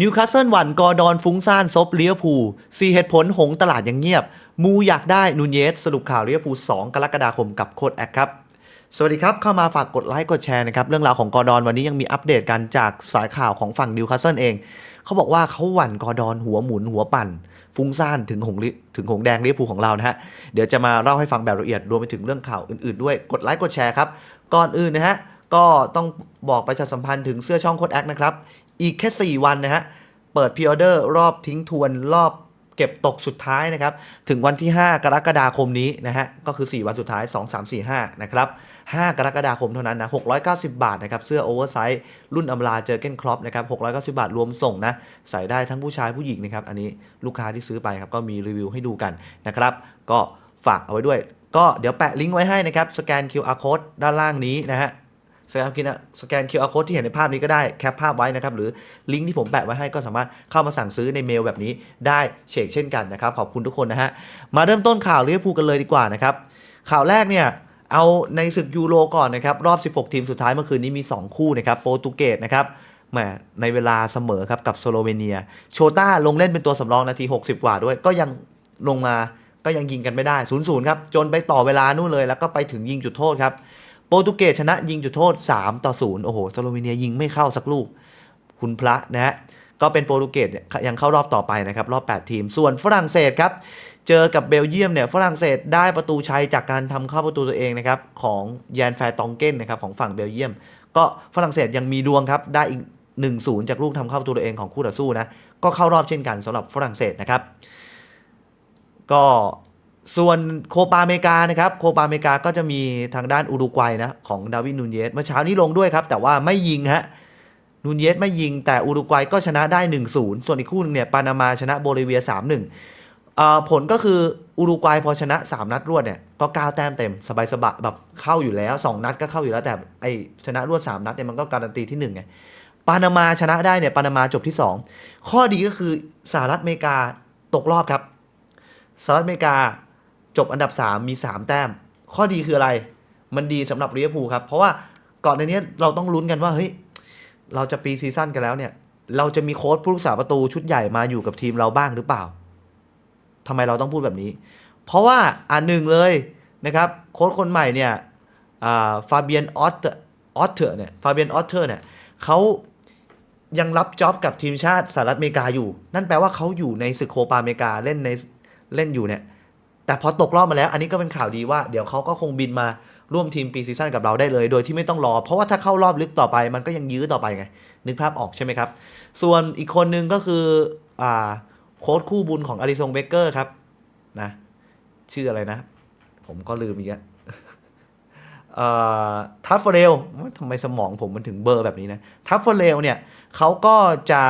นิวคาสเซิลหวันกอร์ดอนฟุ้งซ่านซบเลียพูสีเหตุผลหงตลาดยังเงียบ มูอยากได้นูเยสสรุปข่าวเลียพู2 กรกฎาคมกับโคดแอคครับ สวัสดีครับ เข้ามาฝากกดไลค์กดแชร์นะครับ เรื่องราวของกอร์ดอนวันนี้ยังมีอัปเดตกันจากสายข่าวของฝั่งนิวคาสเซิลเอง เขาบอกว่าเขาหวั่นกอร์ดอนหัวหมุนหัวปั่น ฟุ้งซ่านถึงหงลิถึงหงแดงเลียพูของเรานะฮะเดี๋ยวจะมาเล่าให้ฟังแบบละเอียดรวมไปถึงเรื่องข่าวอื่นๆด้วยกดไลค์กดแชร์ครับก่อนอื่นนะฮะก็ต้องบอกประชาสัมพันธ์ถึงเสื้อช่องโคดแอคนะครับ อีกแค่ 4 วันนะฮะ เปิดพ r ออเดอร์รอบทิ้งทวนรอบเก็บตกสุดท้ายนะครับ ถึงวันที่ 5 กรกฎาคมนี้นะฮะ ก็คือ 4 วันสุดท้าย 2 3 4 5 นะครับ 5 กรกฎาคมเท่านั้นนะ 690 บาทนะครับ เสื้อโอเวอร์ไซส์รุ่นอำลาเจอเก้นครอปนะครับ 690 บาทรวมส่งนะ ใส่ได้ทั้งผู้ชายผู้หญิงนะครับ อันนี้ลูกค้าที่ซื้อไปครับก็มีรีวิวให้ดูกันนะครับ ก็ฝากเอาไว้ด้วย ก็เดี๋ยวแปะลิงก์ไว้ให้นะครับ สแกน QR code ด้านล่างนี้นะฮะ สแกนกินสแกน QR code ที่เห็นในภาพนี้ก็ได้แคปภาพไว้นะครับ หรือลิงก์ที่ผมแปะไว้ให้ก็สามารถเข้ามาสั่งซื้อในเมลแบบนี้ได้เชกเช่นกันนะครับ ขอบคุณทุกคนนะฮะ มาเริ่มต้นข่าวลิเวอร์พูกันเลยดีกว่านะครับ ข่าวแรกเนี่ย เอาในศึกยูโรก่อนนะครับ รอบ 16 ทีมสุดท้ายเมื่อคืนนี้มี 2 คู่นะครับโปรตุเกสนะครับแหมในเวลาเสมอครับกับสโลเวเนีย โชต้าลงเล่นเป็นตัวสำรองนาที 60 กว่าด้วยก็ยังลงมาก็ยังยิงกันไม่ได้0-0ครับจนไปต่อเวลานู่นเลย แล้วก็ไปถึงยิงจุดโทษครับ ปรตุเกสชนะยิงจุดโทษ 3 ต่อ 0 โอ้โหสโลวีเนียยิงไม่เข้าสักลูก คุณพระนะฮะก็เป็นโปรตุเกสยยังเข้ารอบต่อไปนะครับ รอบ 8 ทีม ส่วนฝรั่งเศสครับ เจอกับเบลเยียมเนี่ยฝรั่งเศสได้ประตูชัยจากการทำเข้าประตูตัวเองนะครับ ของแยนแฟร์ตองเก้นนะครับของฝั่งเบลเยียม ก็ฝรั่งเศสยังมีดวงครับได้อีก1-0 จากลูกทำเข้าประตูตัวเองของคู่ต่อสู้นะก็เข้ารอบเช่นกันสำหรับฝรั่งเศสนะครับ ก็ ส่วนโคปาอเมริกานะครับโคปาอเมริกาก็จะมีทางด้านอุรุกวัยนะของดาวินนูนเยสเมื่อเช้านี้ลงด้วยครับ แต่ว่าไม่ยิงฮะนูนเยสไม่ยิงแต่อุรุกวัยก็ชนะได้ 1-0 ส่วนอีกคู่หนึงเนี่ยปานามาชนะโบลิเวีย 3-1อ่าผลก็คืออุรุกวัยพอชนะ 3 นัดรวดเนี่ยก็9แต้มเต็มสบายสบายๆแบบเข้าอยู่แล้ว 2 นัดก็เข้าอยู่แล้วแต่ไอชนะรวด 3 นัดเนี่ยมันก็การันตีที่1ไงปานามาชนะได้เนี่ยปานามาจบที่ 2 ข้อดีก็คือสหรัฐอเมริกาตกรอบครับสหรัฐอเมริกา จบอันดับ 3 มี 3 แต้ม ข้อดีคืออะไร มันดีสำหรับลิเวอร์พูลครับ เพราะว่าก่อนในนี้เราต้องลุ้นกันว่าเฮ้ยเราจะปีซีซั่นกันแล้วเนี่ย เราจะมีโค้ชผู้รักษาประตูชุดใหญ่มาอยู่กับทีมเราบ้างหรือเปล่าทำไมเราต้องพูดแบบนี้ เพราะว่าอันหนึ่งเลยนะครับโค้ชคนใหม่เนี่ยฟาเบียนออตออตเทอร์เนี่ยฟาเบียนออตเทอร์เนี่ยเขายังรับจ็อบกับทีมชาติสหรัฐอเมริกาอยู่ นั่นแปลว่าเขาอยู่ในศึกโคปาอเมริกาเล่นในเล่นอยู่เนี่ย แต่พอตกรอบมาแล้ว อันนี้ก็เป็นข่าวดีว่าเดี๋ยวเขาก็คงบินมาร่วมทีมปีซีซั่นกับเราได้เลย โดยที่ไม่ต้องรอ เพราะว่าถ้าเข้ารอบลึกต่อไป มันก็ยังยื้อต่อไปไง นึกภาพออกใช่ไหมครับ ส่วนอีกคนนึงก็คืออ่าโค้ชคู่บุญของอาริซงเบเกอร์ครับนะชื่ออะไรนะ ผมก็ลืมอีกแล้วทัฟเฟเรลทำไมสมองผมมันถึงเบอร์แบบนี้นะทัฟเฟเรลเนี่ยเขาก็จะ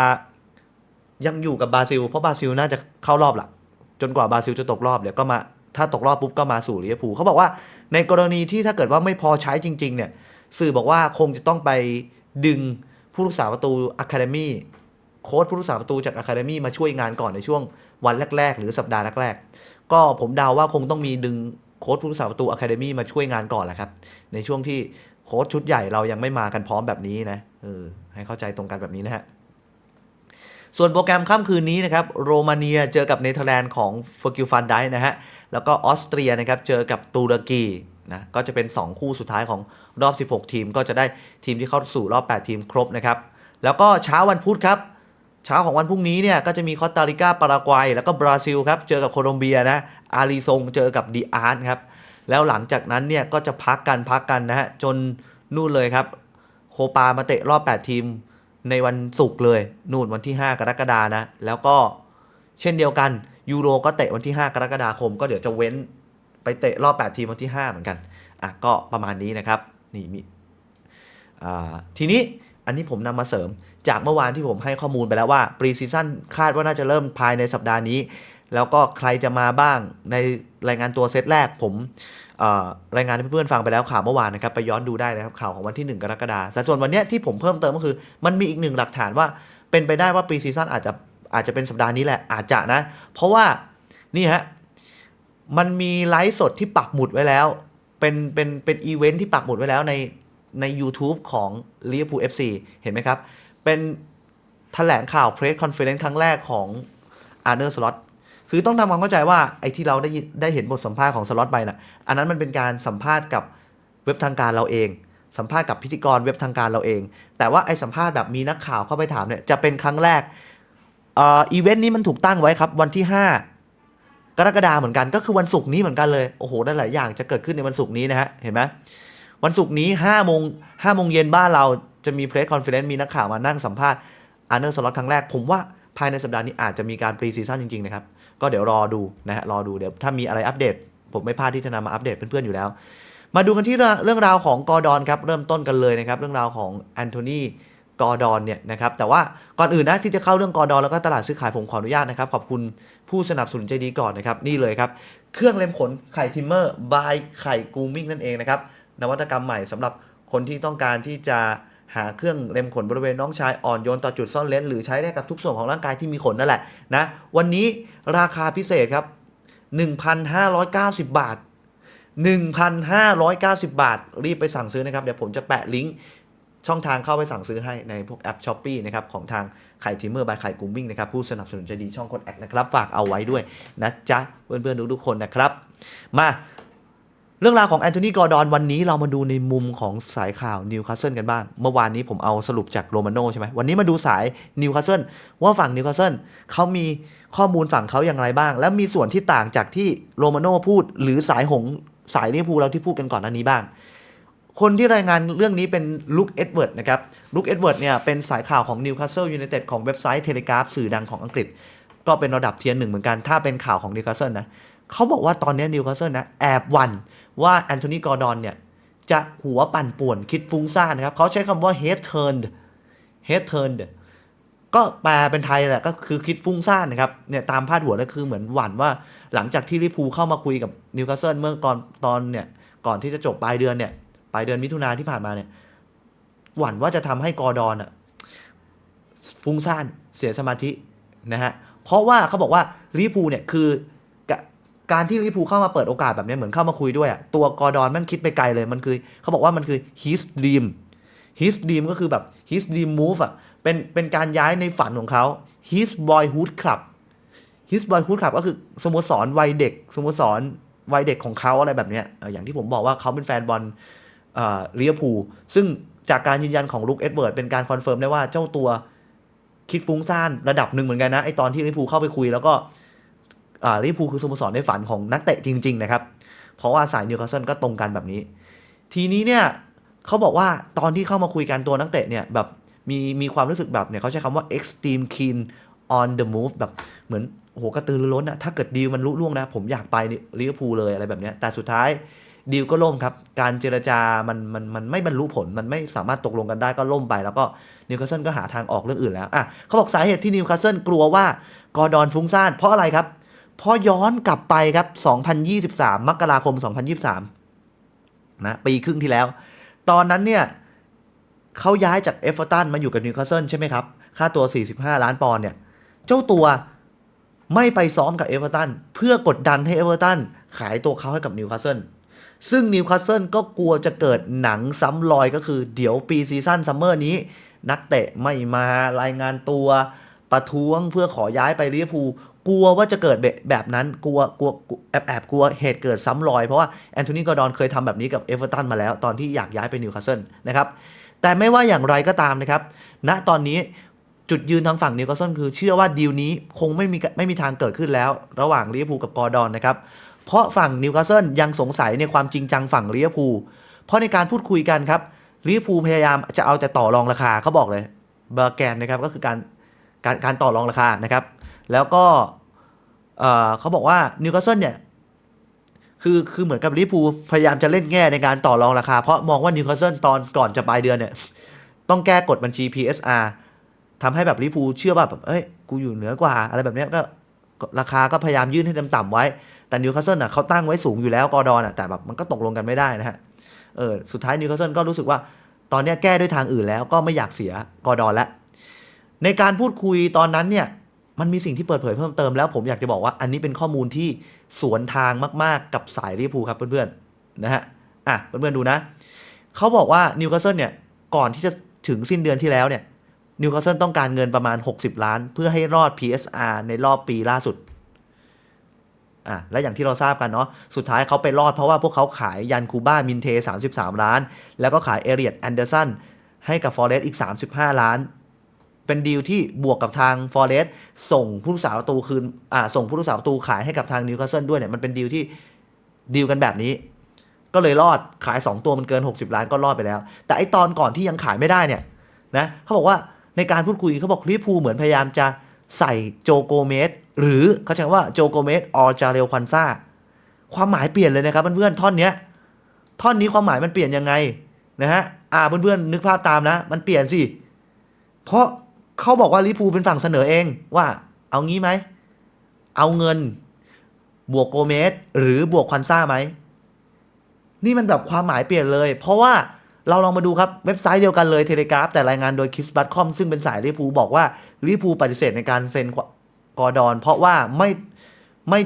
ยังอยู่กับบราซิล เพราะบราซิลน่าจะเข้ารอบละ จนกว่าบราซิลจะตกรอบเดี๋ยวก็มาถ้าตกรอบปุ๊บก็มาสู่ลิเวอร์พูลเขาบอกว่าในกรณีที่ถ้าเกิดว่าไม่พอใช้จริง ๆ เนี่ย สื่อบอกว่าคงจะต้องไปดึงผู้รักษาประตูอะคาเดมี่โค้ชผู้รักษาประตูจากอะคาเดมี่มาช่วยงานก่อนในช่วงวันแรก ๆ หรือสัปดาห์แรกๆก็ผมเดาว่าคงต้องมีดึงโค้ชผู้รักษาประตูอะคาเดมี่มาช่วยงานก่อนแหละครับ ในช่วงที่โค้ชชุดใหญ่เรายังไม่มากันพร้อมแบบนี้นะเออให้เข้าใจตรงกันแบบนี้นะฮะ ส่วนโปรแกรมค่ำคืนนี้นะครับโรมาเนียเจอกับเนเธอร์แลนด์ของเฟอร์กิลฟันไดนะฮะแล้วก็ออสเตรียนะครับเจอกับตุรกีนะก็จะเป็น 2 คู่สุดท้ายของรอบ 16 ทีม ก็จะได้ทีมที่เข้าสู่รอบ 8 ทีมครบนะครับแล้วก็เช้าวันพุธครับเช้าของวันพรุ่งนี้เนี่ยก็จะมีคอสตาริกาปารากวัย แล้วก็บราซิลครับเจอกับโคลอมเบียนะอาริซงเจอกับดีอาร์ตครับแล้วหลังจากนั้นเนี่ยก็จะพักกันพักกันนะฮะจนนู่นเลยครับโคปามาเตะรอบ 8 ทีม ในวันศุกร์เลยนู่นวันที่ 5 กรกฎานะ แล้วก็เช่นเดียวกันยูโรก็เตะวันที่ 5 กรกฎาคม ก็เดี๋ยวจะเว้นไปเตะรอบ 8 ทีมวันที่ 5 เหมือนกันอะก็ประมาณนี้นะครับนี่มีอ่าทีนี้อันนี้ผมนำมาเสริมจากเมื่อวานที่ผมให้ข้อมูลไปแล้วว่าปรีซีซั่นคาดว่าน่าจะเริ่มภายในสัปดาห์นี้ แล้วก็ใครจะมาบ้างในรายงานตัวเซตแรกผม รายงานให้เพื่อนๆฟังไปแล้วข่าวเมื่อวานนะครับไปย้อนดูได้นะครับข่าวของวันที่ 1 กรกฎาคมแต่ส่วนวันนี้ที่ผมเพิ่มเติมก็คือ มันมีอีกหนึ่งหลักฐานว่าเป็นไปได้ว่าปีซีซั่นอาจจะอาจจะเป็นสัปดาห์นี้แหละอาจจะนะ เพราะว่านี่ฮะมันมีไลฟ์สดที่ปักหมุดไว้แล้ว เป็นเป็นเป็นอีเวนท์ที่ปักหมุดไว้แล้วในใน YouTube ของ Liverpool FC เห็นไหมครับ เป็นแถลงข่าวเพรสคอนเฟอเรนซ์ครั้งแรกของอาร์เนอร์สล็อต คือต้องทำความเข้าใจว่าไอ้ที่เราได้ยินได้เห็นบทสัมภาษณ์ของสล็อตไปน่ะ อันนั้นมันเป็นการสัมภาษณ์กับเว็บทางการเราเอง สัมภาษณ์กับพิธีกรเว็บทางการเราเอง แต่ว่าไอ้สัมภาษณ์แบบมีนักข่าวเข้าไปถามเนี่ยจะเป็นครั้งแรกเอ่ออีเวนต์นี้มันถูกตั้งไว้ครับ วันที่ 5 กรกฎาเหมือนกันก็คือวันศุกร์นี้เหมือนกันเลยโอ้โหได้หลายอย่างจะเกิดขึ้นในวันศุกร์นี้นะฮะเห็นไหมวันศุกร์นี้5โมง5โมงเย็นบ้านเราจะมีเพรสคอนเฟอเรนซ์มีนักข่าวมานั่งสัมภาษณ์อาร์เนอร์สล็อตครั้งแรกผมว่าภายในสัปดาห์นี้อาจจะมีการปรีซีซั่นจริงๆนะครับ ก็เดี๋ยวรอดูนะฮะรอดูเดี๋ยวถ้ามีอะไรอัปเดต ผมไม่พลาดที่จะนำมาอัปเดตเพื่อนๆอยู่แล้ว มาดูกันที่เรื่องราวของกอร์ดอนครับเริ่มต้นกันเลยนะครับเรื่องราวของแอนโทนีกอร์ดอนเนี่ยนะครับแต่ว่าก่อนอื่นนะที่จะเข้าเรื่องกอร์ดอนแล้วก็ตลาดซื้อขายผมขออนุญาตนะครับขอบคุณผู้สนับสนุนใจดีก่อนนะครับนี่เลยครับเครื่องเล็มขนไข่ทิมเมอร์บายไข่กูมิ่งนั่นเองนะครับนวัตกรรมใหม่สำหรับคนที่ต้องการที่จะ หาเครื่องเล็มขนบริเวณน้องชายอ่อนโยนต่อจุดซ่อนเลนหรือใช้ได้กับทุกส่วนของร่างกายที่มีขนนั่นแหละนะวันนี้ราคาพิเศษครับ 1,590 บาท 1,590 บาท รีบไปสั่งซื้อนะครับ เดี๋ยวผมจะแปะลิงก์ช่องทางเข้าไปสั่งซื้อให้ในพวกแอปช้อปปีนะครับของทางไข่ทิมเมอร์บายไข่กุ้งบิ้งนะครับผู้สนับสนุนใจดีช่องกดแอคนะครับ ฝากเอาไว้ด้วยนะจ๊ะ เพื่อนๆทุกๆคนนะครับ มา เรื่องราวของแอนโทนีกอร์ดอนวันนี้เรามาดูในมุมของสายข่าวนิวคาสเซิลกันบ้าง เมื่อวานนี้ผมเอาสรุปจากโรมาโนใช่ไหมวันนี้มาดูสายนิวคาสเซิลว่าฝั่งนิวคาสเซิลเขามีข้อมูลฝั่งเขาอย่างไรบ้าง และมีส่วนที่ต่างจากที่โรมาโนพูด หรือสายหงสายลิเวอร์พูลเราที่พูดกันก่อนหน้านี้บ้าง คนที่รายงานเรื่องนี้เป็นลุคเอ็ดเวิร์ดนะครับลุคเอ็ดเวิร์ดเนี่ยเป็นสายข่าวของนิวคาสเซิลยูไนเต็ดของเว็บไซต์เทเลกราฟสื่อดังของอังกฤษ ก็เป็นระดับเทียร์หนึ่งเหมือนกันถ้าเป็นข่าวของนิวคาสเซิลนะเขาบอกว่าตอนนี้นิวคาสเซิลนะแอบวัน ว่าแอนโทนีกอร์ดอนเนี่ย จะหัวปั่นป่วนคิดฟุ้งซ่านนะครับเขาใช้คำว่า head turned head turned ก็แปลเป็นไทยแหละก็คือคิดฟุ้งซ่านนะครับเนี่ยตามพาดหัวก็คือเหมือนหวั่นว่าหลังจากที่ลิพูเข้ามาคุยกับนิวคาสเซิลเมื่อก่อนตอนเนี่ยก่อนที่จะจบปลายเดือนเนี่ยปลายเดือนมิถุนาที่ผ่านมาเนี่ย หวั่นว่าจะทำให้กอร์ดอนอะฟุ้งซ่านเสียสมาธินะฮะเพราะว่าเขาบอกว่าลิพูเนี่ยคือ การที่ลิเวอร์พูลเข้ามาเปิดโอกาสแบบนี้เหมือนเข้ามาคุยด้วยอะตัวกอร์ดอนมันคิดไปไกลเลยมันคือเขาบอกว่ามันคือ his dream his dream ก็คือแบบ his dream move อะเป็นเป็นการย้ายในฝันของเขา his boyhood club his boyhood club ก็คือสโมสรวัยเด็กสโมสรวัยเด็กของเขาอะไรแบบเนี้ยอย่างที่ผมบอกว่าเขาเป็นแฟนบอลลิเวอร์พูลซึ่งจากการยืนยันของลุคเอ็ดเวิร์ดเป็นการคอนเฟิร์มได้ว่าเจ้าตัวคิดฟุ้งซ่านระดับหนึ่งเหมือนกันนะไอตอนที่ลิเวอร์พูลเข้าไปคุยแล้วก็ ลิเวอร์พูลคือสโมสรในฝันของนักเตะจริง ๆ นะครับ เพราะว่าสายนิวคาสเซิลก็ตรงกันแบบนี้ ทีนี้เนี่ยเขาบอกว่าตอนที่เข้ามาคุยกันตัวนักเตะเนี่ยแบบมีมีความรู้สึกแบบเนี่ยเขาใช้คำว่า extreme keen on the move แบบเหมือนโหกระตือรือร้นอะถ้าเกิดดีลมันลุล่วงนะผมอยากไปลิเวอร์พูลเลยอะไรแบบนี้แต่สุดท้ายดีลก็ล่มครับ การเจรจามันมันมันไม่บรรลุผล มันไม่สามารถตกลงกันได้ก็ล่มไป แล้วก็นิวคาสเซิลก็หาทางออกเรื่องอื่นแล้วอะเขาบอกสาเหตุที่นิวคาสเซิลกลัวว่ากอร์ดอนฟุ้งซ่านเพราะอะไรครับ พอย้อนกลับไปครับ 2023 มกราคม 2023 นะปีครึ่งที่แล้ว ตอนนั้นเนี่ยเขาย้ายจากเอฟเวอร์ตันมาอยู่กับนิวคาสเซิลใช่ไหมครับ ค่าตัว 45 ล้านปอนด์เนี่ย เจ้าตัวไม่ไปซ้อมกับเอฟเวอร์ตันเพื่อกดดันให้เอฟเวอร์ตันขายตัวเขาให้กับนิวคาสเซิลซึ่งนิวคาสเซิลก็กลัวจะเกิดหนังซ้ำรอยก็คือเดี๋ยวปีซีซั่นซัมเมอร์นี้ นักเตะไม่มารายงานตัวประท้วงเพื่อขอย้ายไปลิเวอร์พูล กลัวว่าจะเกิดแบบนั้นกลัวกลัวแอบแอบกลัวเหตุเกิดซ้ำรอย เพราะว่าแอนโทนีกอร์ดอนเคยทำแบบนี้กับเอเวอร์ตันมาแล้ว ตอนที่อยากย้ายไปนิวคาสเซิลนะครับแต่ไม่ว่าอย่างไรก็ตามนะครับณตอนนี้จุดยืนทางฝั่งนิวคาสเซิลคือเชื่อว่าดีลนี้คงไม่มีไม่มีทางเกิดขึ้นแล้ว ระหว่างลิเวอร์พูลกับกอร์ดอนนะครับเพราะฝั่งนิวคาสเซิลยังสงสัยในความจริงจังฝั่งลิเวอร์พูลเพราะในการพูดคุยกันครับลิเวอร์พูลพยายามจะเอาแต่ต่อรองราคาเขาบอกเลยเบอร์แกนนะครับก็คือการการการต่อรองราคานะครับ แล้วก็เอ่อเขาบอกว่านิวคาสเซิลเนี่ยคือคือเหมือนกับลิพูพยายามจะเล่นแง่ในการต่อรองราคา เพราะมองว่านิวคาสเซิลตอนก่อนจะปลายเดือนเนี่ยต้องแก้กฎบัญชี PSR ทำให้แบบลิพูเชื่อว่าแบบเอ้ยกูอยู่เหนือกว่า อะไรแบบเนี้ยก็ราคาก็พยายามยื่นให้ต่ำๆไว้ แต่นิวคาสเซิลน่ะเขาตั้งไว้สูงอยู่แล้วกอดอนอะแต่แบบมันก็ตกลงกันไม่ได้นะฮะเออสุดท้ายนิวคาสเซิลก็รู้สึกว่าตอนเนี้ยแก้ด้วยทางอื่นแล้วก็ไม่อยากเสียกอดอนแล้วในการพูดคุยตอนนั้นเนี่ย มันมีสิ่งที่เปิดเผยเพิ่มเติมแล้วผมอยากจะบอกว่าอันนี้เป็นข้อมูลที่สวนทางมากๆ กับสายลิเวอร์พูลครับเพื่อนๆนะฮะอะเพื่อนๆดูนะเขาบอกว่านิวคาสเซิลเนี่ยก่อนที่จะถึงสิ้นเดือนที่แล้วเนี่ยนิวคาสเซิลต้องการเงินประมาณ 60 ล้าน เพื่อให้รอด PSR ในรอบปีล่าสุดอะและอย่างที่เราทราบกันเนาะสุดท้ายเขาไปรอดเพราะว่าพวกเขาขายยันคูบ้ามินเท 33 ล้าน แล้วก็ขายเอเรียตแอนเดอร์สันให้กับฟอร์เรสอีก 35 ล้าน เป็นดีลที่บวกกับทางฟอร์เรสส่งผู้รักษาประตูคืนอ่าส่งผู้รักษาประตูขายให้กับทางนิวคาสเซิลด้วยเนี่ยมันเป็นดีลที่ดีลกันแบบนี้ ก็เลยรอดขาย 2 ตัวมันเกิน 60 ล้านก็รอดไปแล้ว แต่ไอตอนก่อนที่ยังขายไม่ได้เนี่ยนะเขาบอกว่าในการพูดคุยเขาบอกลิเวอร์พูเหมือนพยายามจะใส่โจโกเมสหรือเขาใช้ว่าโจโกเมสออจาเรลควันซาความหมายเปลี่ยนเลยนะครับเพื่อนๆท่อนเนี้ยท่อนนี้ความหมายมันเปลี่ยนยังไงนะฮะอ่าเพื่อนๆนึกภาพตามนะ มันเปลี่ยนสิเพราะ เขาบอกว่าลิพูเป็นฝั่งเสนอเองว่า เอางี้ไหม เอาเงิน บวกโกเมสหรือบวกควันซ่าไหม นี่มันแบบความหมายเปลี่ยนเลย เพราะว่าเราลองมาดูครับ เว็บไซต์เดียวกันเลยเทเลกราฟแต่รายงานโดยคิสบัตคอมซึ่งเป็นสายลิพูบอกว่าลิพูปฏิเสธในการเซ็นกอดอน เพราะว่าไม่ไม่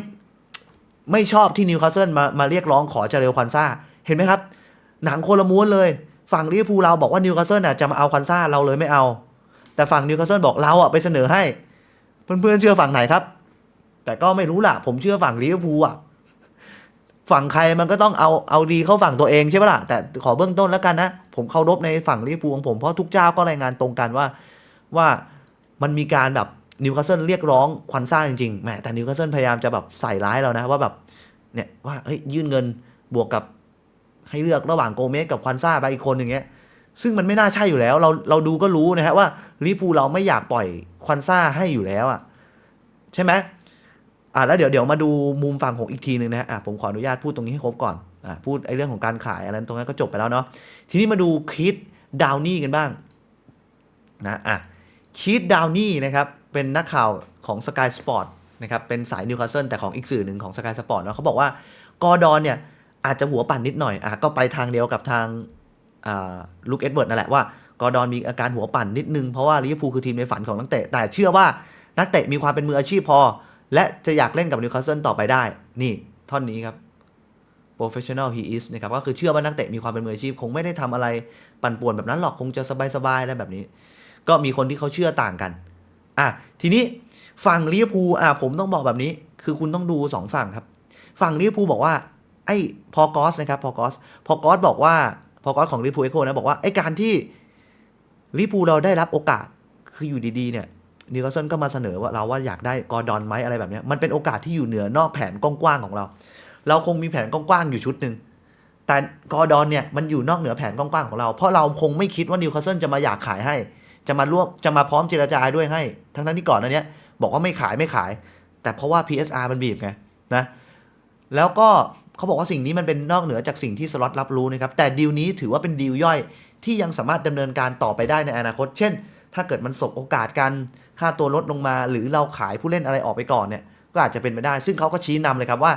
ไม่ชอบที่นิวคาสเซิลมามาเรียกร้องขอเจเรลควันซ่า เห็นไหมครับ หนังโคละม้วนเลย ฝั่งลิเวอร์พูลเราบอกว่านิวคาสเซิลน่ะจะมาเอาควันซ่าเราเลยไม่เอา แต่ฝั่งนิวคาสเซิลบอกเราอะ ไปเสนอให้ เพื่อนๆเชื่อฝั่งไหนครับ แต่ก็ไม่รู้ล่ะ ผมเชื่อฝั่งลิเวอร์พูลอะฝั่งใครมันก็ต้องเอาเอาดีเข้าฝั่งตัวเองใช่ปะล่ะแต่ขอเบื้องต้นแล้วกันนะ ผมเคารพในฝั่งลิเวอร์พูลของผมเพราะทุกเจ้าก็รายงานตรงกันว่าว่ามันมีการแบบนิวคาสเซิลเรียกร้องควันซ่าจริงๆแหมแต่นิวคาสเซิลพยายามจะแบบใส่ร้ายเรานะ ว่าแบบเนี่ยว่าเฮ้ยยื่นเงินบวกกับให้เลือกระหว่างโกเมสกับควันซ่าไปอีกคนอย่างเงี้ย ซึ่งมันไม่น่าใช่อยู่แล้ว เราเราดูก็รู้นะฮะว่าลิเวอร์พูเราไม่อยากปล่อยควันซ่าให้อยู่แล้วอะใช่ไหมอ่าแล้วเดี๋ยวเดี๋ยวมาดูมุมฝั่งของอีกทีหนึ่งนะฮะอะผมขออนุญาตพูดตรงนี้ให้ครบก่อนอะพูดไอ้เรื่องของการขายอะไรตรงนั้นก็จบไปแล้วเนาะทีนี้มาดูคิดดาวนี่กันบ้างนะอะคิดดาวนี่นะครับเป็นนักข่าวของ Sky Sport นะครับเป็นสายนิวคาสเซิลแต่ของอีกสื่อหนึ่งของ Sky Sport เนาะเขาบอกว่ากอร์ดอนเนี่ยอาจจะหัวปั่นนิดหน่อยอะก็ไปทางเดียวกับทาง ลูกเอ็ดเวิร์ดนั่นแหละว่ากอร์ดอนมีอาการหัวปั่นนิดนึง เพราะว่าลิเวอร์พูลคือทีมในฝันของนักเตะ แต่เชื่อว่านักเตะมีความเป็นมืออาชีพพอ และจะอยากเล่นกับนิวคาสเซิลต่อไปได้ นี่ท่อนนี้ครับ professional he is นะครับก็คือเชื่อว่านักเตะมีความเป็นมืออาชีพ คงไม่ได้ทำอะไรปั่นป่วนแบบนั้นหรอกคงจะสบายๆอะไรแบบนี้ ก็มีคนที่เขาเชื่อต่างกันอะทีนี้ฝั่งลิเวอร์พูลอะผมต้องบอกแบบนี้ คือคุณต้องดูสองฝั่งครับ ฝั่งลิเวอร์พูลบอกว่าไอ้พอกอสนะครับพอกอสพอกอสบอกว่า พอกอสของลิปูเอโคนะบอกว่าไอการที่ลิปูเราได้รับโอกาสคืออยู่ดีๆเนี่ยนิวคาสเซิลก็มาเสนอว่าเราว่าอยากได้กอร์ดอนไหมอะไรแบบเนี้ยมันเป็นโอกาสที่อยู่เหนือนอกแผนกว้างๆของเรา เราคงมีแผนกว้างๆอยู่ชุดหนึ่งแต่กอร์ดอนเนี่ยมันอยู่นอกเหนือแผนกว้างๆของเรา เพราะเราคงไม่คิดว่านิวคาสเซิลจะมาอยากขายให้ จะมาร่วมจะมาพร้อมเจรจาด้วยให้ ทั้งนั้นที่ก่อนนั้นเนี้ยบอกว่าไม่ขายไม่ขาย แต่เพราะว่า PSR มันบีบไงนะแล้วก็ เขาบอกว่าสิ่งนี้มันเป็นนอกเหนือจากสิ่งที่สล็อตรับรู้นะครับ แต่ดีลนี้ถือว่าเป็นดีลย่อยที่ยังสามารถดำเนินการต่อไปได้ในอนาคต เช่น ถ้าเกิดมันสบโอกาสกัน ค่าตัวลดลงมา หรือเราขายผู้เล่นอะไรออกไปก่อนเนี่ย ก็อาจจะเป็นไปได้ ซึ่งเขาก็ชี้นำเลยครับว่า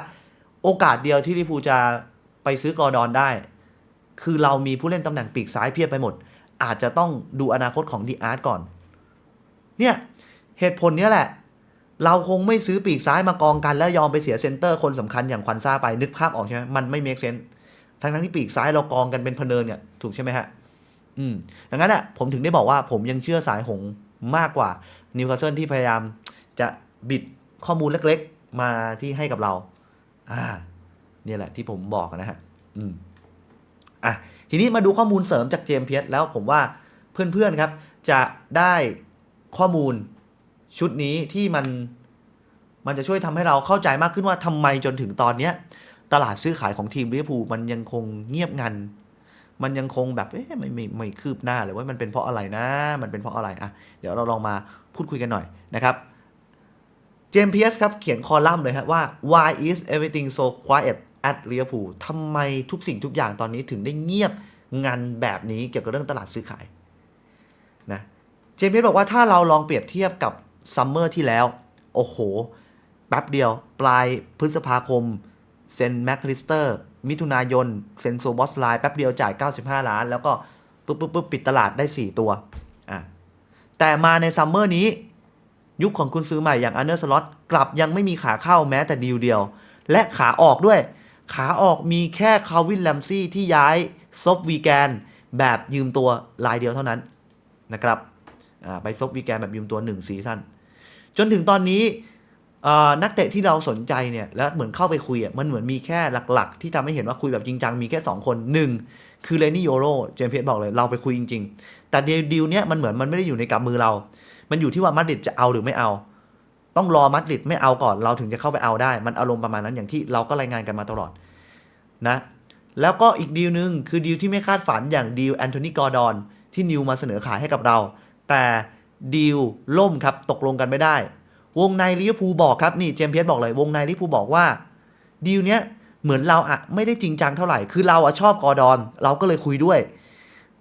โอกาสเดียวที่ลิเวอร์พูจะไปซื้อกอร์ดอนได้ คือเรามีผู้เล่นตำแหน่งปีกซ้ายเพียบไปหมด อาจจะต้องดูอนาคตของดีอาร์ตก่อน เนี่ยเหตุผลเนี้ยแหละ เราคงไม่ซื้อปีกซ้ายมากองกัน แล้วยอมไปเสียเซนเตอร์คนสำคัญอย่างควันซ่าไปนึกภาพออกใช่ไหมมันไม่เมคเซนส์ทั้งทั้งที่ปีกซ้ายเรากองกันเป็นพเนินเนี่ยถูกใช่ไหมฮะอืมดังนั้นอะผมถึงได้บอกว่าผมยังเชื่อสายหงมากกว่านิวคาสเซิลที่พยายามจะบิดข้อมูลเล็กๆ มาที่ให้กับเรา อ่าเนี่ยแหละที่ผมบอกนะฮะ อืม อะ ทีนี้มาดูข้อมูลเสริมจากเจมเพียสแล้วผมว่าเพื่อนๆครับ จะได้ข้อมูล ชุดนี้ที่มันมันจะช่วยทำให้เราเข้าใจมากขึ้นว่าทำไมจนถึงตอนเนี้ย ตลาดซื้อขายของทีมลิเวอร์พูลมันยังคงเงียบงัน มันยังคงแบบเอ๊ะไม่ไม่ไม่คืบหน้าเลยว่ามันเป็นเพราะอะไรนะ มันเป็นเพราะอะไรอะเดี๋ยวเราลองมาพูดคุยกันหน่อยนะครับเจมส์เพียสครับ เขียนคอลัมน์เลยครับว่า why is everything so quiet at Liverpool ทำไมทุกสิ่งทุกอย่างตอนนี้ถึงได้เงียบงันแบบนี้เกี่ยวกับเรื่องตลาดซื้อขายนะ เจมส์เพียสบอกว่าถ้าเราลองเปรียบเทียบกับ ซัมเมอร์ที่แล้ว โอ้โหแป๊บเดียว ปลายพฤษภาคม เซ็นแมคคลิสเตอร์ มิถุนายน เซ็นโซบอสไลน์แป๊บเดียวจ่าย 95 ล้าน แล้วก็ปุ๊บปุ๊บปุ๊บปิดตลาดได้ 4 ตัวอะแต่มาในซัมเมอร์นี้ ยุคของคุณซื้อใหม่อย่างอันเดอร์สล็อตกลับยังไม่มีขาเข้าแม้แต่ดีลเดียว และขาออกด้วย ขาออกมีแค่คาวินแลมซี่ที่ย้ายซบวีแกนแบบยืมตัวรายเดียวเท่านั้นนะครับอ่าไปซบวีแกนแบบยืมตัว1ซีซั่น จนถึงตอนนี้นักเตะที่เราสนใจเนี่ยแล้วเหมือนเข้าไปคุยอะมันเหมือนมีแค่หลัก ๆ ที่ทำให้เห็นว่าคุยแบบจริงจังมีแค่ 2 คน 1 คือเลนี่โยโรเจมส์เพชบอกเลยเราไปคุยจริง ๆ แต่ดีลเนี้ยมันเหมือนมันไม่ได้อยู่ในกำมือเรา มันอยู่ที่ว่ามาดริดจะเอาหรือไม่เอา ต้องรอมาดริดไม่เอาก่อนเราถึงจะเข้าไปเอาได้ มันอารมณ์ประมาณนั้นอย่างที่เราก็รายงานกันมาตลอดนะแล้วก็อีกดีลหนึ่งคือดีลที่ไม่คาดฝันอย่างดีลแอนโทนีกอร์ดอนที่นิวมาเสนอขายให้กับเรา แต่ ดีลล่มครับตกลงกันไม่ได้ วงในลิเวอร์พูลบอกครับนี่เจมส์เพียสบอกเลยวงในลิเวอร์พูลบอกว่าดีลเนี้ยเหมือนเราอะไม่ได้จริงจังเท่าไหร่ คือเราอะชอบกอร์ดอน เราก็เลยคุยด้วย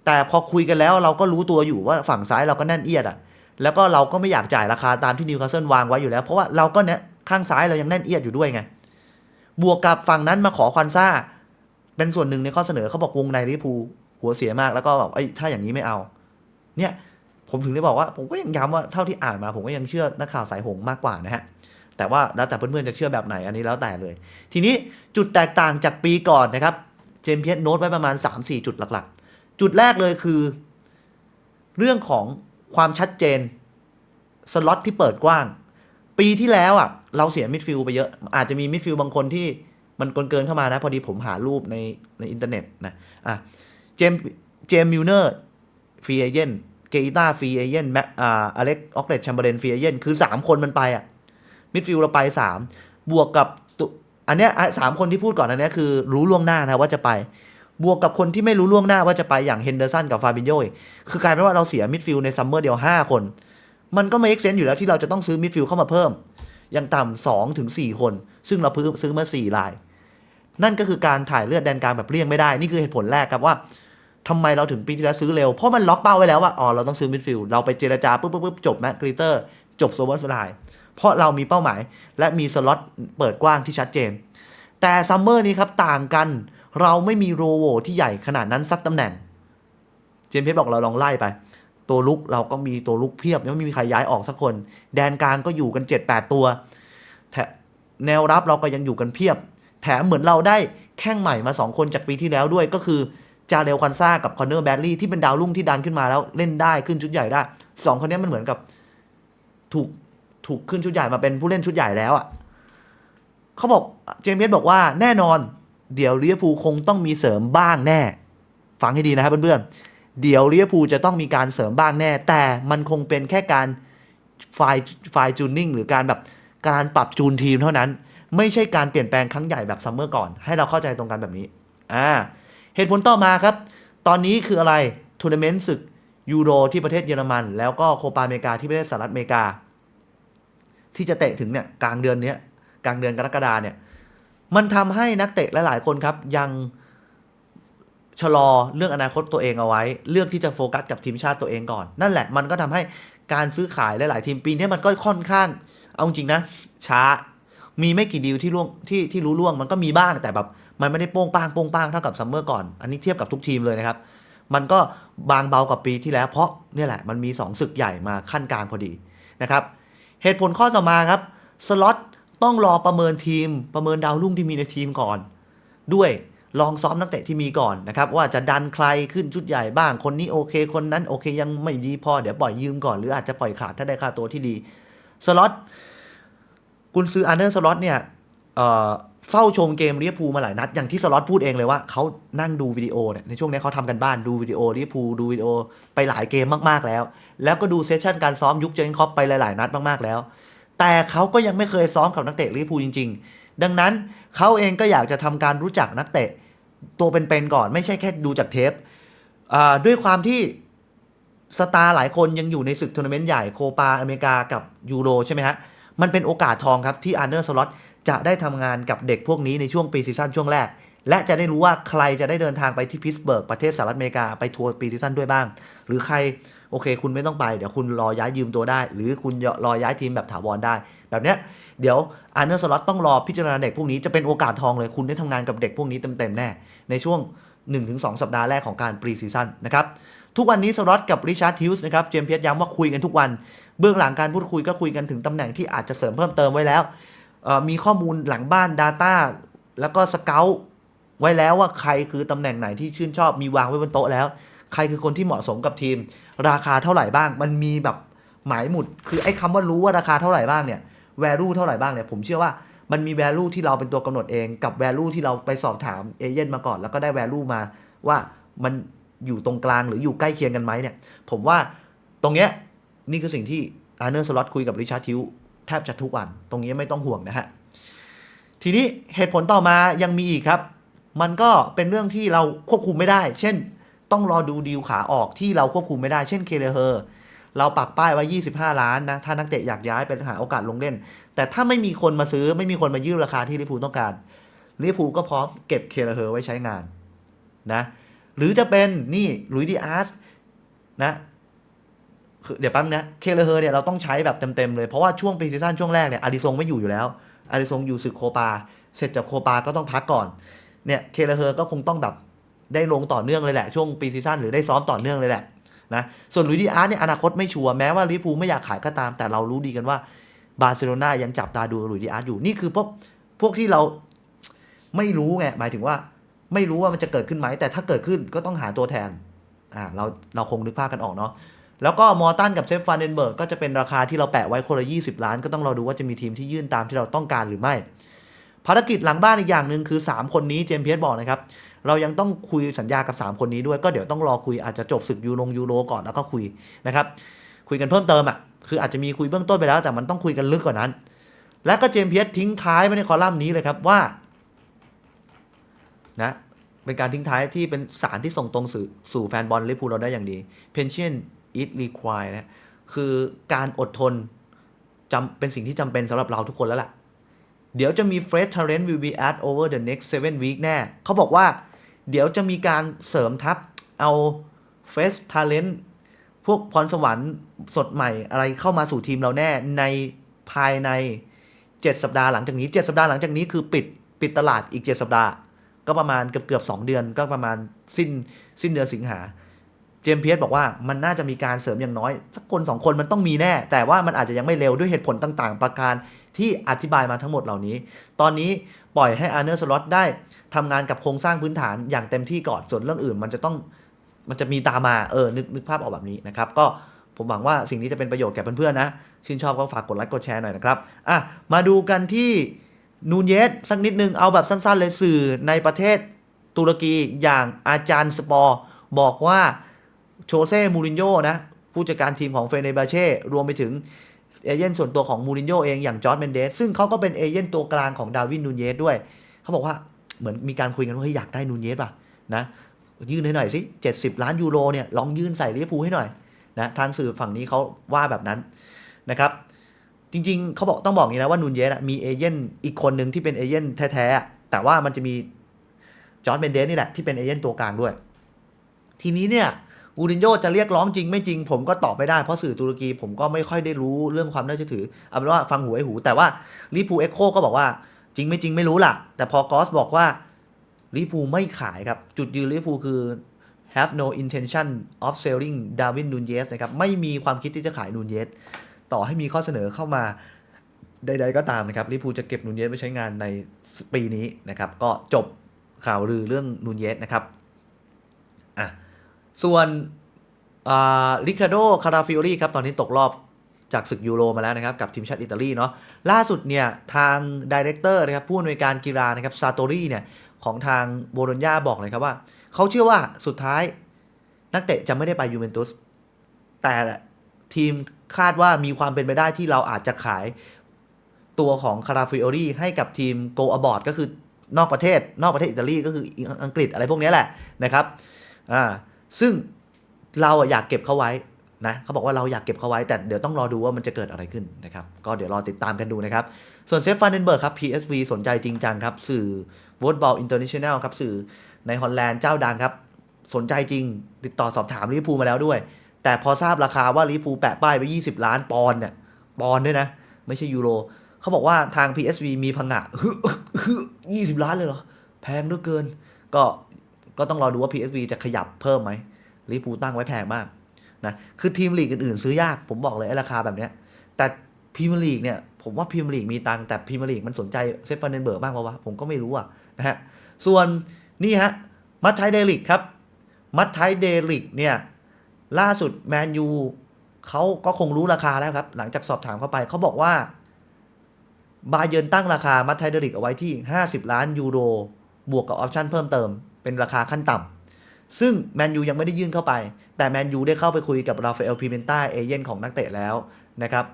แต่พอคุยกันแล้วเราก็รู้ตัวอยู่ว่าฝั่งซ้ายเราก็แน่นเอียดอะแล้วก็เราก็ไม่อยากจ่ายราคาตามที่นิวคาสเซิลวางไว้อยู่แล้ว เพราะว่าเราก็เนี้ยข้างซ้ายเรายังแน่นเอียดอยู่ด้วยไง บวกกับฝั่งนั้นมาขอควันซ่า เป็นส่วนหนึ่งในข้อเสนอเขาบอกวงในลิเวอร์พูลหัวเสียมากแล้วก็แบบไอ้ถ้าอย่างนี้ไม่เอา เนี่ย ผมถึงได้บอกว่าผมก็ยังย้ำว่าเท่าที่อ่านมาผมก็ยังเชื่อนักข่าวสายหงมากกว่านะฮะแต่ว่าแล้วแต่เพื่อนๆจะเชื่อแบบไหนอันนี้แล้วแต่เลย ทีนี้จุดแตกต่างจากปีก่อนนะครับเจมเพียสโน้ตไว้ประมาณ 3-4 จุดหลักๆ จุดแรกเลยคือ เรื่องของความชัดเจนสล็อตที่เปิดกว้าง ปีที่แล้วอะเราเสียมิดฟิลไปเยอะ อาจจะมีมิดฟิลบางคนที่มันกลเกินเข้ามานะ พอดีผมหารูปในในอินเทอร์เน็ตนะอะเจมเจมมิลเนอร์ฟรีเอเจน เกอิต้าฟรีเอเจนแม็กอ่าอเล็กออกเลตแชมเบอร์เลนฟรีเอเจนคือ 3 คนมันไปอะมิดฟิลด์เราไป 3 บวกกับตุอันเนี้ยอะสามคนที่พูดก่อนอันเนี้ยคือรู้ล่วงหน้านะว่าจะไป บวกกับคนที่ไม่รู้ล่วงหน้าว่าจะไปอย่างเฮนเดอร์สันกับฟาบินโยคือกลายเป็นว่าเราเสียมิดฟิลด์ในซัมเมอร์เดียว 5 คน มันก็ไม่เอ็กเซนต์อยู่แล้วที่เราจะต้องซื้อมิดฟิลด์เข้ามาเพิ่มอย่างต่ำสองถึงสี่คน ซึ่งเราซื้อซื้อมาสี่ราย นั่นก็คือการถ่ายเลือดแดนกลางแบบเลี่ยงไม่ได้ นี่คือเหตุผลแรกครับว่า ทำไมเราถึงปีที่แล้วซื้อเร็ว เพราะมันล็อกเป้าไว้แล้วว่าอ๋อเราต้องซื้อมิดฟิลด์เราไปเจรจาปุ๊บปุ๊บปุ๊บจบแมตกรีเตอร์จบโซเวอร์สไลด์เพราะเรามีเป้าหมาย และมีสล็อตเปิดกว้างที่ชัดเจน แต่ซัมเมอร์นี้ครับต่างกันเราไม่มีโรโวที่ใหญ่ขนาดนั้นสักตำแหน่ง เจมส์เพชรบอกเราลองไล่ไป ตัวลุกเราก็มีตัวลุกเพียบยังไม่มีใครย้ายออกสักคน แดนกลางก็อยู่กัน 7-8 ตัวแถแนวรับเราก็ยังอยู่กันเพียบ แถมเหมือนเราได้แข้งใหม่มา 2 คนจากปีที่แล้วด้วยก็คือ จาเรลควันซ่ากับคอนเนอร์แบดลี่ที่เป็นดาวรุ่งที่ดันขึ้นมาแล้วเล่นได้ขึ้นชุดใหญ่ได้สองคนนี้มันเหมือนกับ ถูกถูกขึ้นชุดใหญ่มาเป็นผู้เล่นชุดใหญ่แล้วอะเขาบอกเจมส์เพชรบอกว่าแน่นอน เดี๋ยวลิเวอร์พูลคงต้องมีเสริมบ้างแน่ ฟังให้ดีนะครับเพื่อนๆเดี๋ยวลิเวอร์พูลจะต้องมีการเสริมบ้างแน่ แต่มันคงเป็นแค่การไฟล์ไฟล์จูนนิ่งหรือการแบบการปรับจูนทีมเท่านั้น ไม่ใช่การเปลี่ยนแปลงครั้งใหญ่แบบซัมเมอร์ก่อน ให้เราเข้าใจตรงกันแบบนี้อ่า เหตุผลต่อมาครับ ตอนนี้คืออะไรทัวร์นาเมนต์ศึกยูโรที่ประเทศเยอรมัน แล้วก็โคปาอเมริกาที่ประเทศสหรัฐอเมริกา ที่จะเตะถึงเนี่ยกลางเดือนนี้กลางเดือนกรกฎาเนี่ยมันทำให้นักเตะหลาย ๆ คนครับยังชะลอเรื่องอนาคตตัวเองเอาไว้ เลือกที่จะโฟกัสกับทีมชาติตัวเองก่อน นั่นแหละมันก็ทำให้การซื้อขายหลาย ๆ ทีมปีนี้มันก็ค่อนข้าง เอาจริงนะช้า มีไม่กี่ดีลที่ล่วงที่ที่รู้ล่วงมันก็มีบ้างแต่แบบ มันไม่ได้โป้งป้างโป้งป้างเท่ากับซัมเมอร์ก่อน อันนี้เทียบกับทุกทีมเลยนะครับ มันก็บางเบากว่าปีที่แล้ว เพราะนี่แหละมันมี 2 ศึกใหญ่มาขั้นกลางพอดีนะครับ เหตุผลข้อต่อมาครับ สล็อตต้องรอประเมินทีม ประเมินดาวรุ่งที่มีในทีมก่อน ด้วยลองซ้อมนักเตะที่มีก่อนนะครับว่าจะดันใครขึ้นชุดใหญ่บ้าง คนนี้โอเค คนนั้นโอเคยังไม่ดีพอเดี๋ยวปล่อยยืมก่อนหรืออาจจะปล่อยขาดถ้าได้ค่าตัวที่ดีสล็อตกุนซืออาร์เนอร์สล็อตเนี่ย เฝ้าชมเกมลิเวอร์พูลมาหลายนัด อย่างที่สล็อตพูดเองเลยว่าเขานั่งดูวิดีโอเนี่ยในช่วงนี้เขาทำกันบ้านดูวิดีโอลิเวอร์พูลดูวิดีโอไปหลายเกมมากๆแล้ว แล้วก็ดูเซสชั่นการซ้อมยุคเจนคอปไปหลายๆนัดมากๆแล้ว แต่เขาก็ยังไม่เคยซ้อมกับนักเตะลิเวอร์พูลจริง ๆ ดังนั้นเขาเองก็อยากจะทำการรู้จักนักเตะตัวเป็นๆก่อนไม่ใช่แค่ดูจากเทปด้วยความที่สตาร์หลายคนยังอยู่ในศึกทัวร์นาเมนต์ใหญ่โคปาอเมริกากับยูโรใช่ไหมฮะมันเป็นโอกาสทองครับที่อาร์เนอร์สล็อต จะได้ทำงานกับเด็กพวกนี้ในช่วงปีซีซั่นช่วงแรก และจะได้รู้ว่าใครจะได้เดินทางไปที่พิตสเบิร์กประเทศสหรัฐอเมริกาไปทัวร์ปีซีซั่นด้วยบ้าง หรือใครโอเค คุณไม่ต้องไป เดี๋ยวคุณรอย้ายยืมตัวได้ หรือคุณรอย้ายทีมแบบถาวรได้ แบบเนี้ยเดี๋ยวอาร์เนอร์สล็อตต้องรอพิจารณาเด็กพวกนี้จะเป็นโอกาสทองเลยคุณได้ทำงานกับเด็กพวกนี้เต็มๆแน่ในช่วง 1-2 สัปดาห์แรกของการปรีซีซั่นนะครับทุกวันนี้สล็อตกับริชาร์ดฮิลส์นะครับเจมส์เพียสย้ำว่าคุยกันทุกวัน เบื้องหลังการพูดคุยก็คุยกันถึงตำแหน่งที่อาจจะเสริมเพิ่มเติมไว้แล้ว มีข้อมูลหลังบ้าน Data แล้วก็สเกลไว้แล้วว่าใครคือตำแหน่งไหนที่ชื่นชอบมีวางไว้บนโต๊ะแล้ว ใครคือคนที่เหมาะสมกับทีม ราคาเท่าไหร่บ้าง มันมีแบบหมายหมุด คือไอ้คำว่ารู้ว่าราคาเท่าไหร่บ้างเนี่ย value เท่าไหร่บ้างเนี่ยผมเชื่อว่ามันมี value ที่เราเป็นตัวกำหนดเองกับ value ที่เราไปสอบถามเอเย่นมาก่อน แล้วก็ได้ value มาว่ามันอยู่ตรงกลางหรืออยู่ใกล้เคียงกันไหมเนี่ย ผมว่าตรงเนี้ยนี่คือสิ่งที่อาร์เนอร์สล็อตคุยกับริชาร์ดทิว แทบจะทุกวัน ตรงนี้ไม่ต้องห่วงนะฮะ ทีนี้เหตุผลต่อมายังมีอีกครับ มันก็เป็นเรื่องที่เราควบคุมไม่ได้ เช่น ต้องรอดูดีลขาออกที่เราควบคุมไม่ได้ เช่นเคเลเฮอร์เราปักป้ายไว้ 25 ล้านนะ ถ้านักเตะอยากย้ายไปหาโอกาสลงเล่น แต่ถ้าไม่มีคนมาซื้อไม่มีคนมายื่นราคาที่ลิเวอร์พูต้องการลิเวอร์พูก็พร้อมเก็บเคเลเฮอร์ไว้ใช้งานนะ หรือจะเป็นนี่ลุยดีอาร์สนะ คือเดี๋ยวแป๊บนะเคเลเฮอร์เนี่ยเราต้องใช้แบบเต็มๆเลย เพราะว่าช่วงปีซีซั่นช่วงแรกเนี่ยอาริซงไม่อยู่อยู่แล้วอาริซงอยู่ศึกโคปา เสร็จจากโคปาก็ต้องพักก่อนเนี่ยเคเลเฮอร์ก็คงต้องแบบได้ลงต่อเนื่องเลยแหละ ช่วงปีซีซั่นหรือได้ซ้อมต่อเนื่องเลยแหละนะส่วนลุยดีอาร์ตเนี่ยอนาคตไม่ชัวร์แม้ว่าลิเวอร์พูไม่อยากขายก็ตาม แต่เรารู้ดีกันว่าบาร์เซโลนายังจับตาดูลุยดีอาร์ตอยู่นี่คือพวกพวกที่เราไม่รู้ไงหมายถึงว่าไม่รู้ว่ามันจะเกิดขึ้นไหมแต่ถ้าเกิดขึ้นก็ต้องหาตัวแทนอ่าเราเราคงนึกภาพกันออกเนาะ แล้วก็มอร์ตันกับเซฟฟานเดนเบิร์กก็จะเป็นราคาที่เราแปะไว้คนละ 20 ล้าน ก็ต้องรอดูว่าจะมีทีมที่ยื่นตามที่เราต้องการหรือไม่ ภารกิจหลังบ้านอีกอย่างหนึ่งคือ 3 คนนี้เจมส์เพียสบอกนะครับเรายังต้องคุยสัญญากับ 3 คนนี้ด้วย ก็เดี๋ยวต้องรอคุยอาจจะจบศึกยูโรยูโรก่อนแล้วก็คุยนะครับคุยกันเพิ่มเติมอะคืออาจจะมีคุยเบื้องต้นไปแล้วแต่มันต้องคุยกันลึกกว่านั้น และก็เจมส์เพียสทิ้งท้ายไว้ในคอลัมน์นี้เลยครับว่านะเป็นการทิ้งท้ายที่เป็นสารที่ส่งตรงสู่สู่แฟนบอลลิเวอร์พูลเราได้อย่างดี pension is required นะคือการอดทนจำเป็นสิ่งที่จำเป็นสำหรับเราทุกคนแล้วล่ะ เดี๋ยวจะมี fresh talent will be add over the next seven week แน่ เขาบอกว่า เดี๋ยวจะมีการเสริมทัพเอา fresh talent พวกพรสวรรค์สดใหม่อะไรเข้ามาสู่ทีมเราแน่ในภายใน 7 สัปดาห์หลังจากนี้ 7 สัปดาห์หลังจากนี้คือปิดปิดตลาดอีก 7 สัปดาห์ ก็ประมาณเกือบเกือบ2เดือนก็ประมาณสิ้นสิ้นเดือนสิงหา เจมเพียสบอกว่ามันน่าจะมีการเสริมอย่างน้อย สักคนสองคนมันต้องมีแน่ แต่ว่ามันอาจจะยังไม่เร็วด้วยเหตุผลต่างๆ ประการที่อธิบายมาทั้งหมดเหล่านี้ ตอนนี้ปล่อยให้อาร์เนอร์สล็อตได้ทำงานกับโครงสร้างพื้นฐานอย่างเต็มที่ก่อนส่วนเรื่องอื่น มันจะต้องมันจะมีตามมาเออนึกนึกภาพออกแบบนี้นะครับ ก็ผมหวังว่าสิ่งนี้จะเป็นประโยชน์แก่เพื่อนๆนะ ชื่นชอบก็ฝากกดไลค์กดแชร์หน่อยนะครับอะมาดูกันที่นูนเยสสักนิดนึงเอาแบบสั้นๆเลยสื่อในประเทศตุรกีอย่างอาจารย์สปอร์บอกว่า โชเซ่มูรินโญ่นะผู้จัดการทีมของเฟเนบาเช่รวมไปถึงเอเย่นส่วนตัวของมูรินโญ่เองอย่างจอร์ดเมนเดสซึ่งเขาก็เป็นเอเย่นตัวกลางของดาวินนูเยสด้วย เขาบอกว่าเหมือนมีการคุยกันว่าเฮ้ยอยากได้นูเยสป่ะนะยื่นให้หน่อยสิ 70 ล้านยูโรเนี่ยลองยื่นใส่ลิเวอร์พูลให้หน่อยนะทางสื่อฝั่งนี้เขาว่าแบบนั้นนะครับจริงๆเขาบอกต้องบอกอย่างนี้นะว่านูนเยสมีเอเย่นอีกคนหนึ่งที่เป็นเอเย่นแท้ๆแต่ว่ามันจะมีจอร์ดเบนเดสนี่แหละที่เป็นเอเย่นตัวกลางด้วย ทีนี้เนี่ย อูรินโญ่จะเรียกร้องจริงไม่จริง ผมก็ตอบไม่ได้เพราะสื่อตุรกีผมก็ไม่ค่อยได้รู้เรื่องความน่าเชื่อถือเอาเป็นว่าฟังหูไอหู แต่ว่าลิปูเอ็กโคก็บอกว่าจริงไม่จริงไม่รู้ล่ะ แต่พอกอสบอกว่าลิเวอร์พูไม่ขายครับ จุดยืนลิเวอร์พูคือ have no intention of selling Darwin Nunez นะครับไม่มีความคิดที่จะขายนูนเยสต่อให้มีข้อเสนอเข้ามาใดๆก็ตามนะครับลิเวอร์พูจะเก็บนูนเยสไว้ใช้งานในปีนี้นะครับก็จบข่าวลือเรื่องนูนเยสนะครับ ส่วนลิคาโดคาราฟิโอรีครับตอนนี้ตกรอบจากศึกยูโรมาแล้วนะครับ กับทีมชาติอิตาลีเนาะล่าสุดเนี่ย ทางดีเรคเตอร์นะครับผู้อำนวยการกีฬานะครับซาโตรีเนี่ย ของทางโบโลญญาบอกเลยครับว่า เขาเชื่อว่าสุดท้ายนักเตะจะไม่ได้ไปยูเวนตุสแต่ทีมคาดว่ามีความเป็นไปได้ที่เราอาจจะขายตัวของคาราฟิโอรีให้กับทีมโกอบอร์ดก็คือนอกประเทศ นอกประเทศอิตาลีก็คืออังกฤษอะไรพวกนี้แหละนะครับอ่า ซึ่งเราอยากเก็บเขาไว้นะเขาบอกว่าเราอยากเก็บเขาไว้แต่เดี๋ยวต้องรอดูว่ามันจะเกิดอะไรขึ้นนะครับ ก็เดี๋ยวรอติดตามกันดูนะครับ ส่วนเซฟฟานเดนเบิร์กครับ PSV สนใจจริงจังครับ สื่อ v o t e b a l l International ครับ สื่อในฮอลแลนด์เจ้าดังครับ สนใจจริง ติดต่อสอบถามลิเวอร์พูลมาแล้วด้วย แต่พอทราบราคาว่าลิเวอร์พูลแปะป้ายไป 20 ล้านปอนด์เนี่ยปอนด์ด้วยนะ ไม่ใช่ยูโรเขาบอกว่าทาง PSV มีพังงะยี่สิบล้านเลยเหรอแพงเหลือเกิน ก็ ก็ต้องรอดูว่า PSV จะขยับเพิ่มไหมลิเวอร์พูตั้งไว้แพงมากนะคือทีมลีกอื่นๆ ซื้อยากผมบอกเลยไอ้ราคาแบบเนี้ยแต่พรีเมียร์ลีกเนี่ยผมว่าพรีเมียร์ลีกมีตังค์แต่พรีเมียร์ลีกมันสนใจเซฟฟานเดนเบิร์กบ้างปะวะผมก็ไม่รู้อะนะฮะส่วนนี่ฮะมัตไทเดลิกครับมัตไทเดริกเนี่ยล่าสุดแมนยูเขาก็คงรู้ราคาแล้วครับ หลังจากสอบถามเข้าไปเขาบอกว่า บาเยิร์นตั้งราคามัตไทเดริกเอาไว้ที่ 50 ล้านยูโร บวกกับออปชั่นเพิ่มเติม เป็นราคาขั้นต่ำซึ่งแมนยูยังไม่ได้ยื่นเข้าไป แต่แมนยูได้เข้าไปคุยกับราฟาเอลพิเมนต้าเอเย่นของนักเตะแล้วนะครับ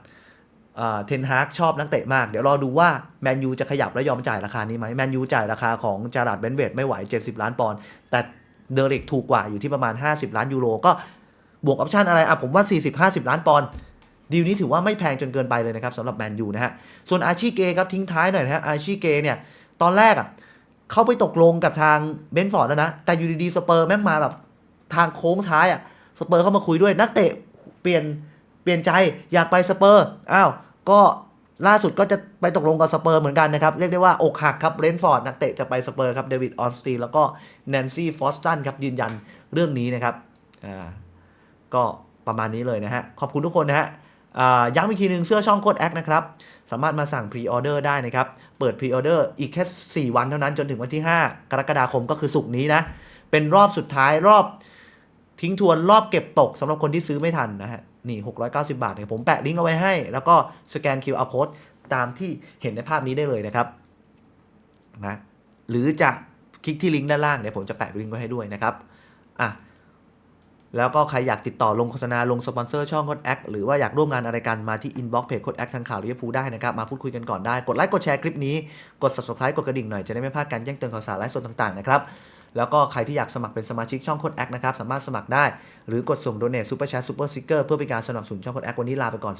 เทนฮากชอบนักเตะมาก เดี๋ยวรอดูว่าแมนยูจะขยับและยอมจ่ายราคานี้ไหมแมนยูจ่ายราคาของจาราดเบนเวดไม่ไหว 70 ล้านปอนด์แต่เดริกถูกกว่าอยู่ที่ประมาณ 50 ล้านยูโรก็บวกออปชั่นอะไรอะผมว่า 40-50 ล้านปอนด์ดีลนี้ถือว่าไม่แพงจนเกินไปเลยนะครับสำหรับแมนยูนะฮะ ส่วนอาชีเกครับทิ้งท้ายหน่อยนะฮะอาชีเกเนี่ยตอนแรกอะ เขาไปตกลงกับทางเบนฟอร์ดแล้วนะ แต่อยู่ดีๆสเปอร์แม่งมาแบบทางโค้งท้ายอะสเปอร์เข้ามาคุยด้วยนักเตะเปลี่ยนเปลี่ยนใจอยากไปสเปอร์อ้าวก็ล่าสุดก็จะไปตกลงกับสเปอร์เหมือนกันนะครับ เรียกได้ว่าอกหักครับเบรนท์ฟอร์ดนักเตะจะไปสเปอร์ครับเดวิดออสตีนแล้วก็แนนซี่ฟอสตันครับยืนยันเรื่องนี้นะครับอ่าก็ประมาณนี้เลยนะฮะ ขอบคุณทุกคนนะฮะอ่าย้ำอีกทีหนึ่งเสื้อช่องโคดแอคนะครับ สามารถมาสั่งพรีออเดอร์ได้นะครับ เปิดพรีออเดอร์อีกแค่ 4 วันเท่านั้นจนถึงวันที่ 5 กรกฎาคมก็คือสุกนี้นะ เป็นรอบสุดท้ายรอบทิ้งทวนรอบเก็บตกสำหรับคนที่ซื้อไม่ทันนะฮะ นี่ 690 บาทเนี่ยผมแปะลิงก์เอาไว้ให้ แล้วก็สแกน QR code ตามที่เห็นในภาพนี้ได้เลยนะครับนะหรือจะคลิกที่ลิงก์ด้านล่างเดี๋ยวผมจะแปะลิงก์ไว้ให้ด้วยนะครับอะ แล้วก็ใครอยากติดต่อลงโฆษณาลงสปอนเซอร์ช่องโคดแอคหรือว่าอยากร่วมงานอะไรกันมาที่อินบ็อกซ์เพจโคดแอคทางข่าวลิเวอร์พูลได้นะครับ มาพูดคุยกันก่อนได้ กดไลค์กดแชร์คลิปนี้ กด subscribe กดกระดิ่งหน่อยจะได้ไม่พลาดการแจ้งเตือนข่าวสารและสดต่างๆนะครับแล้วก็ใครที่อยากสมัครเป็นสมาชิกช่องโคดแอคนะครับสามารถสมัครได้หรือกดส่งโดเนทซูเปอร์แชร์ซูเปอร์ซิกเกอร์เพื่อเป็นการสนับสนุนช่องโคดแอควันนี้ลาไปก่อน